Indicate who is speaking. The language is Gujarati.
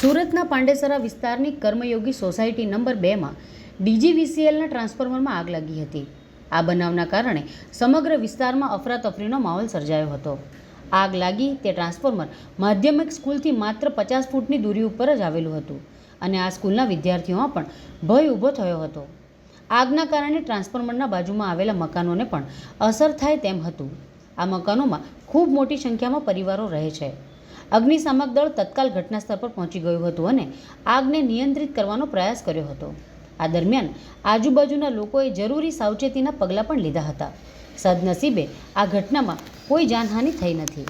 Speaker 1: સુરતના પાંડેસરા વિસ્તારની કર્મયોગી સોસાયટી નંબર બેમાં ડીજીવીસીએલના ટ્રાન્સફોર્મરમાં આગ લાગી હતી. આ બનાવના કારણે સમગ્ર વિસ્તારમાં અફરાતફરીનો માહોલ સર્જાયો હતો. આગ લાગી તે ટ્રાન્સફોર્મર માધ્યમિક સ્કૂલથી માત્ર પચાસ ફૂટની દૂરી ઉપર જ આવેલું હતું અને આ સ્કૂલના વિદ્યાર્થીઓમાં પણ ભય ઊભો થયો હતો. આગના કારણે ટ્રાન્સફોર્મરના બાજુમાં આવેલા મકાનોને પણ અસર થાય તેમ હતું. આ મકાનોમાં ખૂબ મોટી સંખ્યામાં પરિવારો રહે છે. અગ્નિશામક દળ તત્કાલ ઘટના સ્થળ પર પહોંચી ગયું હતું અને આગને નિયંત્રિત કરવાનો પ્રયાસ કર્યો હતો. આ દરમિયાન આજુબાજુના લોકોએ જરૂરી સાવચેતીના પગલાં પણ લીધા હતા. સદનસીબે આ ઘટનામાં કોઈ જાનહાનિ થઈ નથી.